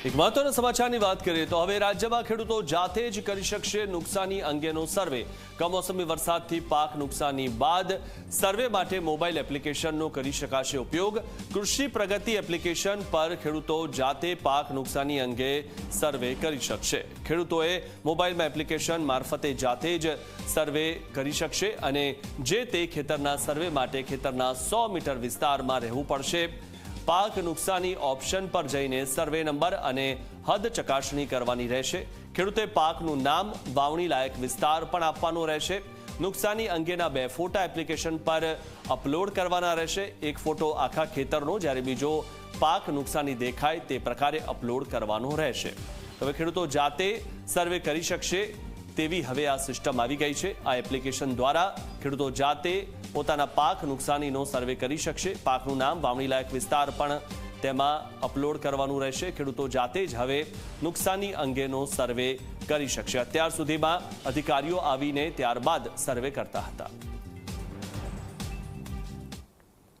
એક મહત્વના સમાચારની વાત કરીએ તો હવે રાજ્યમાં ખેડૂતો જાતે જ કરી શકશે નુકસાની અંગેનો સર્વે. કમોસમી વરસાદથી પાક નુકસાની બાદ સર્વે માટે મોબાઈલ એપ્લિકેશનનો કરી શકાશે ઉપયોગ. કૃષિ પ્રગતિ એપ્લિકેશન પર ખેડૂતો જાતે પાક નુકસાની અંગે સર્વે કરી શકશે. ખેડૂતોએ મોબાઈલમાં એપ્લિકેશન મારફતે જાતે જ સર્વે કરી શકશે અને જે તે ખેતરના સર્વે માટે ખેતરના સો મીટર વિસ્તારમાં રહેવું પડશે. પાક નુકસાની ઓપ્શન પર જઈને સર્વે નંબર અને હદ ચકાસણી કરવાની રહેશે. ખેડૂતે પાકનું નામ વાવણી લાયક વિસ્તાર પણ આપવાનો રહેશે. નુકસાની અંગેના બે ફોટા એપ્લિકેશન પર અપલોડ કરવાના રહેશે. એક ફોટો આખા ખેતરનો, જ્યારે બીજો પાક નુકસાની દેખાય તે પ્રકારે અપલોડ કરવાનો રહેશે. હવે ખેડૂતો જાતે સર્વે કરી શકશે તેવી હવે આ સિસ્ટમ આવી ગઈ છે. આ એપ્લિકેશન દ્વારા ખેડૂતો જાતે પોતાના પાક નુકસાનીનો સર્વે કરી શકશે. પાકનું નામ વાવણીલાયક વિસ્તાર પણ તેમાં અપલોડ કરવાનું રહેશે. ખેડૂતો જાતે જ હવે નુકસાની અંગેનો સર્વે કરી શકશે. અત્યાર સુધીમાં અધિકારીઓ આવીને ત્યારબાદ સર્વે કરતા હતા.